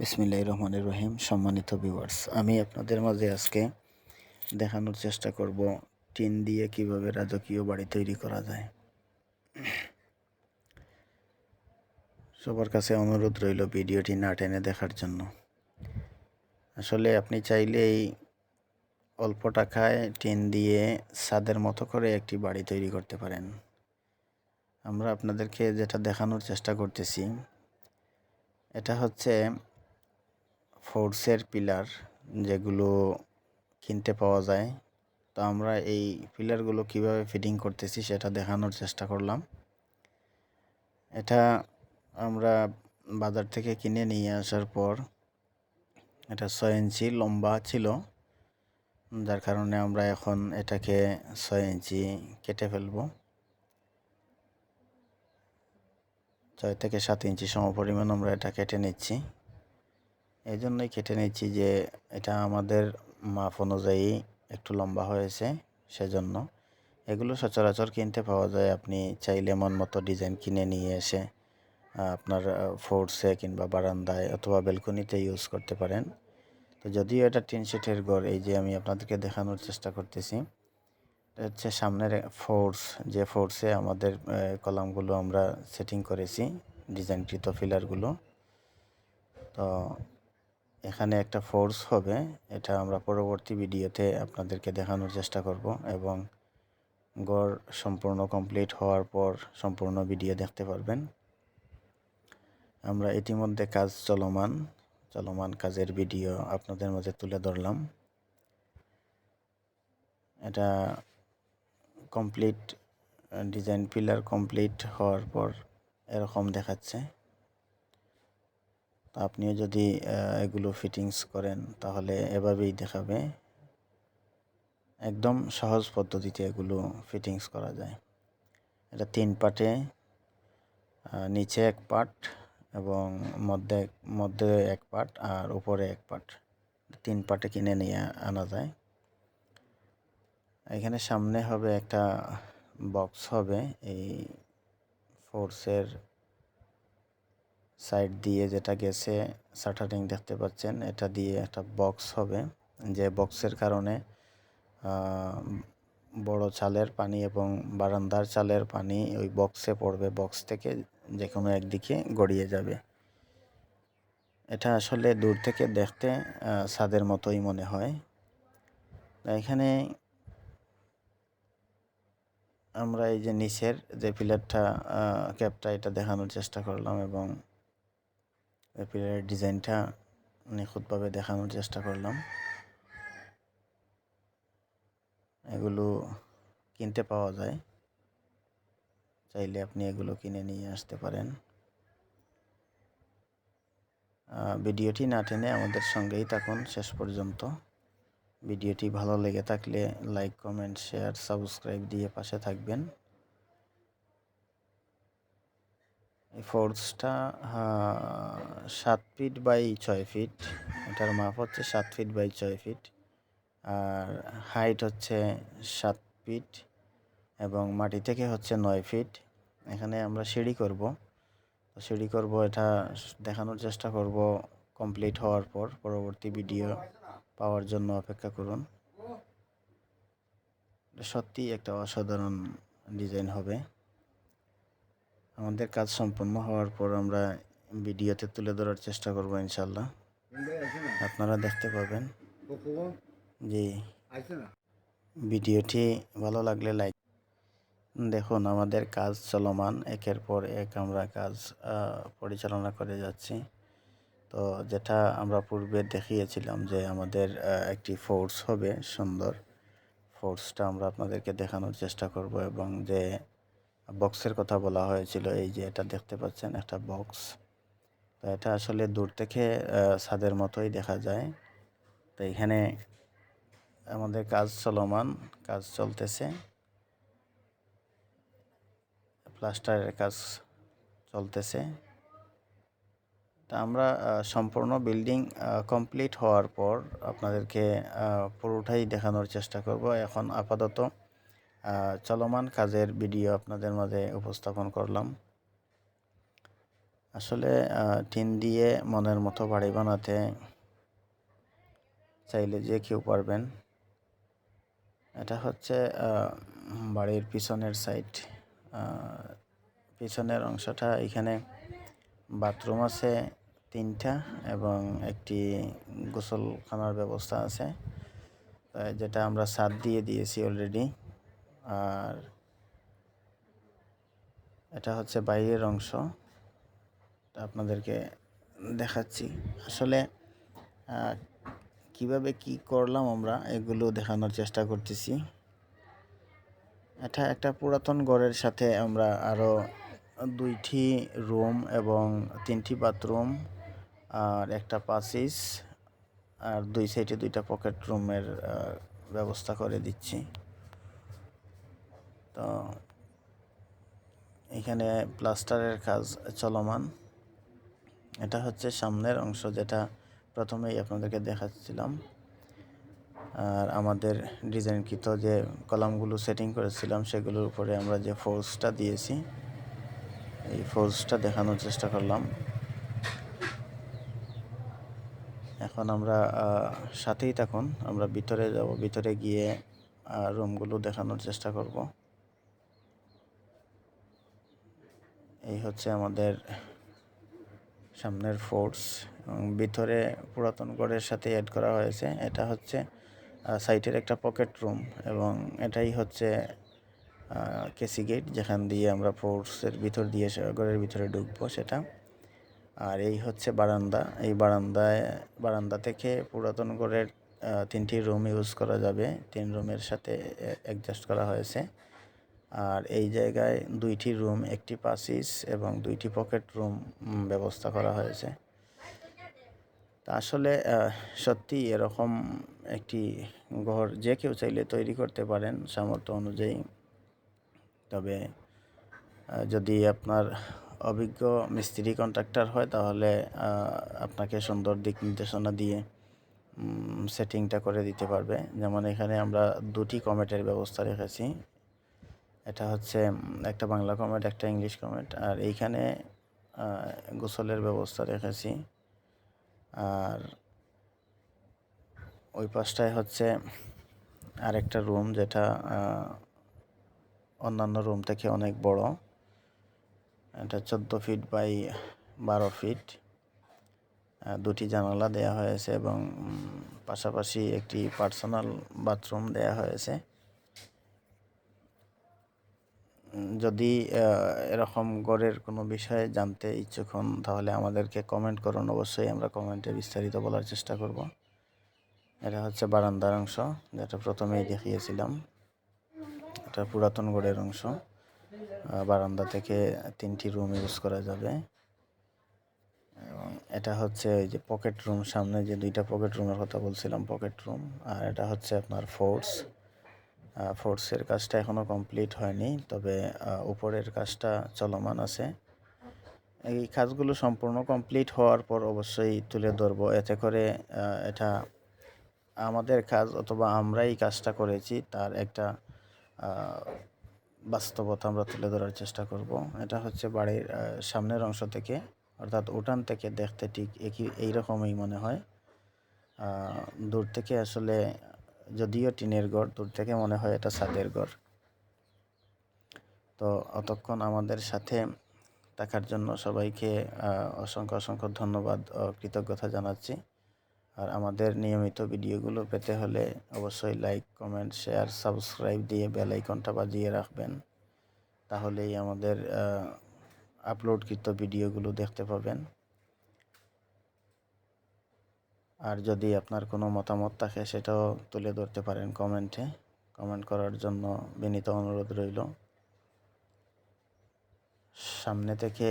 বিসমিল্লাহ রহমানের রহিম। সম্মানিত ভিউয়ার্স আমি আপনাদের মাঝে আজকে দেখানোর চেষ্টা করব টিন দিয়ে কীভাবে রাজকীয় বাড়ি তৈরি করা যায়। সবার কাছে অনুরোধ রইল ভিডিওটি না টেনে দেখার জন্য। আসলে আপনি চাইলেই অল্প টাকায় টিন দিয়ে ছাদের মতো করে একটি বাড়ি তৈরি করতে পারেন। আমরা আপনাদেরকে যেটা দেখানোর চেষ্টা করতেছি, এটা হচ্ছে ফোর্সের পিলার যেগুলো কিনতে পাওয়া যায়। তো আমরা এই পিলারগুলো কীভাবে ফিটিং করতেছি সেটা দেখানোর চেষ্টা করলাম। এটা আমরা বাজার থেকে কিনে নিয়ে আসার পর এটা ছয় ইঞ্চি লম্বা ছিল। যার কারণে আমরা এখন এটাকে ছয় ইঞ্চি কেটে ফেলব। ছয় থেকে সাত ইঞ্চি সম পরিমাণ আমরা এটা কেটে নিচ্ছি। এই জন্যই কেটে নিচ্ছি যে এটা আমাদের মাপ অনুযায়ী একটু লম্বা হয়েছে, সেজন্য। এগুলো সচরাচর কিনতে পাওয়া যায়। আপনি চাইলে মন মতো ডিজাইন কিনে নিয়ে এসে আপনার ফোর্সে কিংবা বারান্দায় অথবা বেলকনিতে ইউজ করতে পারেন। তো যদিও এটা টিন শিটের ঘর এই যে আমি আপনাদেরকে দেখানোর চেষ্টা করতেছি হচ্ছে সামনের ফোর্স। যে ফোর্সে আমাদের কলামগুলো আমরা সেটিং করেছি, ডিজাইনকৃত ফিলারগুলো। তো এখানে একটা ফোর্স হবে, এটা আমরা পরবর্তী ভিডিওতে আপনাদেরকে দেখানোর চেষ্টা করব এবং গড় সম্পূর্ণ কমপ্লিট হওয়ার পর সম্পূর্ণ ভিডিও দেখতে পারবেন। আমরা ইতিমধ্যে কাজ চলমান চলমান কাজের ভিডিও আপনাদের মাঝে তুলে ধরলাম। এটা কমপ্লিট ডিজাইন পিলার কমপ্লিট হওয়ার পর এরকম দেখাচ্ছে। আপনিও যদি এগুলো ফিটিংস করেন, তাহলে এভাবেই দেখাবে। একদম সহজ পদ্ধতিতে এগুলো ফিটিংস করা যায়। এটা তিন পার্টে নিচে এক পার্ট এবং মধ্যে মধ্যে এক পার্ট আর উপরে এক পার্ট তিন পার্টে কিনে নিয়ে আনা যায়। এখানে সামনে হবে একটা বক্স হবে, এই ফোর্সের সাইড দিয়ে যেটা গেছে, শাটারিং দেখতে পাচ্ছেন, এটা দিয়ে একটা বক্স হবে, যে বক্সের কারণে বড় চালের পানি এবং বারান্দার চালের পানি ওই বক্সে পড়বে, বক্স থেকে যে কোনো একদিকে গড়িয়ে যাবে। এটা আসলে দূর থেকে দেখতে ছাদের মতোই মনে হয়। এখানে আমরা এই যে নিচের যে পিলারটা ক্যাপটা এটা দেখানোর চেষ্টা করলাম এবং পিলারের ডিজাইনটা নিখুঁতভাবে দেখানোর চেষ্টা করলাম। এগুলো কিনতে পাওয়া যায়। চাইলে আপনি এগুলো কিনে নিয়ে আসতে পারেন। ভিডিওটি না টেনে আমাদের সঙ্গেই থাকুন শেষ পর্যন্ত। ভিডিওটি ভালো লেগে থাকলে লাইক, কমেন্ট, শেয়ার, সাবস্ক্রাইব দিয়ে পাশে থাকবেন। এই ফোর্সটা সাত ফিট বাই ছয় ফিট এটার মাপ হচ্ছে সাত ফিট বাই ছয় ফিট আর হাইট হচ্ছে সাত ফিট এবং মাটি থেকে হচ্ছে নয় ফিট এখানে আমরা সিঁড়ি করব। সিঁড়ি করব, এটা দেখানোর চেষ্টা করব কমপ্লিট হওয়ার পর। পরবর্তী ভিডিও পাওয়ার জন্য অপেক্ষা করুন। সত্যি একটা অসাধারণ ডিজাইন হবে। আমাদের কাজ সম্পন্ন হওয়ার পর আমরা ভিডিওতে তুলে ধরার চেষ্টা করব ইনশাল্লাহ আপনারা দেখতে পাবেন। জি। ভিডিওটি ভালো লাগলে লাইক দেখুন, আমাদের কাজ চলমান। একের পর এক আমরা কাজ পরিচালনা করে যাচ্ছি। তো যেটা আমরা পূর্বে দেখিয়েছিলাম যে আমাদের একটি ফোর্স হবে সুন্দর। ফোর্সটা আমরা আপনাদেরকে দেখানোর চেষ্টা করব এবং যে বক্সের কথা বলা হয়েছিল, এই যে এটা দেখতে পাচ্ছেন একটা বক্স। তো এটা আসলে দূর থেকে ছাদের মতোই দেখা যায়। তো এখানে আমাদের কাজ চলমান, কাজ চলতেছে। প্লাস্টারের কাজ চলতেছে। তা আমরা সম্পূর্ণ বিল্ডিং কমপ্লিট হওয়ার পর আপনাদেরকে পুরোটাই দেখানোর চেষ্টা করব। এখন আপাতত চলমান কাজের ভিডিও আপনাদের মাঝে উপস্থাপন করলাম। আসলে টিন দিয়ে মনের মতো বাড়ি বানাতে চাইলে যে কেউ পারবেন, এটা হচ্ছে বাড়ির পিছনের সাইড পিছনের অংশটা এখানে বাথরুম আছে তিনটা এবং একটি গোসলখানার ব্যবস্থা আছে যেটা আমরা সাদ দিয়ে দিয়েছি অলরেডি আর এটা হচ্ছে বাইরের অংশ। আপনাদেরকে দেখাচ্ছি। আসলে কীভাবে কি করলাম আমরা, এগুলো দেখানোর চেষ্টা করতেছি। এটা একটা পুরাতন ঘরের সাথে আমরা আরও দুইটি রুম এবং তিনটি বাথরুম আর একটা পাসিস আর দুই সাইডে দুইটা পকেট রুমের ব্যবস্থা করে দিচ্ছি। তো এখানে প্লাস্টারের কাজ চলমান। এটা হচ্ছে সামনের অংশ যেটা প্রথমেই আপনাদেরকে দেখাচ্ছিলাম। আর আমাদের ডিজাইনকৃত যে কলামগুলো সেটিং করেছিলাম, সেগুলোর উপরে আমরা যে ফোর্সটা দিয়েছি, এই ফোর্সটা দেখানোর চেষ্টা করলাম। এখন আমরা সাথেই থাকুন, আমরা ভিতরে যাব, ভিতরে গিয়ে রুমগুলো দেখানোর চেষ্টা করব। এই হচ্ছে আমাদের সামনের ফোর্স এবং ভিতরে পুরাতন গড়ের সাথে অ্যাড করা হয়েছে। এটা হচ্ছে সাইটের একটা পকেট রুম এবং এটাই হচ্ছে কেসি গেট যেখান দিয়ে আমরা ফোর্সের ভিতর দিয়ে ঘরের ভিতরে ঢুকবো সেটা। আর এই হচ্ছে বারান্দা। এই বারান্দায়, বারান্দা থেকে পুরাতন ঘরের তিনটি রুম ইউজ করা যাবে। তিন রুমের সাথে অ্যাডজাস্ট করা হয়েছে। আর এই জায়গায় দুইটি রুম, একটি পাসিস এবং দুইটি পকেট রুম ব্যবস্থা করা হয়েছে। তা আসলে সত্যি এরকম একটি ঘর যে কেউ চাইলে তৈরি করতে পারেন সামর্থ্য অনুযায়ী। তবে যদি আপনার অভিজ্ঞ মিস্ত্রি কন্ট্রাক্টর হয় তাহলে আপনাকে সুন্দর দিক নির্দেশনা দিয়ে সেটিংটা করে দিতে পারবে। যেমন এখানে আমরা দুটি কমেটের ব্যবস্থা রেখেছি। এটা হচ্ছে একটা বাংলা কমেন্ট একটা ইংলিশ কমেন্ট আর এইখানে গোসলের ব্যবস্থা রেখেছি। আর ওই পাশটায় হচ্ছে আরেকটা রুম যেটা অন্যান্য রুম থেকে অনেক বড়। এটা চোদ্দ ফিট বাই বারো ফিট। দুটি জানালা দেয়া হয়েছে এবং পাশাপাশি একটি পার্সোনাল বাথরুম দেয়া হয়েছে। যদি এরকম গড়ের কোনো বিষয়ে জানতে ইচ্ছুক হন, তাহলে আমাদেরকে কমেন্ট করুন। অবশ্যই আমরা কমেন্টে বিস্তারিত বলার চেষ্টা করব। এটা হচ্ছে বারান্দার অংশ, যেটা প্রথমেই দেখিয়েছিলাম। এটা পুরাতন গড়ের অংশ। বারান্দা থেকে তিনটি রুম ইউজ করা যাবে। এবং এটা হচ্ছে ওই যে পকেট রুম সামনে যে দুইটা পকেট রুমের কথা বলছিলাম পকেট রুম আর এটা হচ্ছে আপনার ফোর্স ফোর্সের কাজটা এখনও কমপ্লিট হয়নি, তবে উপরের কাজটা চলমান আছে। এই কাজগুলো সম্পূর্ণ কমপ্লিট হওয়ার পর অবশ্যই তুলে ধরব। এতে করে এটা আমাদের কাজ অথবা আমরা এই কাজটা করেছি, তার একটা বাস্তবতা আমরা তুলে ধরার চেষ্টা করব। এটা হচ্ছে বাড়ির সামনের অংশ থেকে, অর্থাৎ উঠান থেকে দেখতে ঠিক একই, এইরকমই মনে হয়। দূর থেকে আসলে যদিও টিনের ঘর দূর থেকে মনে হয় এটা ছাদের ঘর তো অতক্ষণ আমাদের সাথে থাকার জন্য সবাইকে অসংখ্য অসংখ্য ধন্যবাদ কৃতজ্ঞতা জানাচ্ছি। আর আমাদের নিয়মিত ভিডিওগুলো পেতে হলে অবশ্যই লাইক কমেন্ট শেয়ার সাবস্ক্রাইব দিয়ে বেল আইকনটা বাজিয়ে রাখবেন। তাহলেই আমাদের আপলোডকৃত ভিডিওগুলো দেখতে পাবেন। আর যদি আপনার কোনো মতামত থাকে, সেটাও তুলে ধরতে পারেন কমেন্টে। কমেন্ট করার জন্য বিনীত অনুরোধ রইল। সামনে থেকে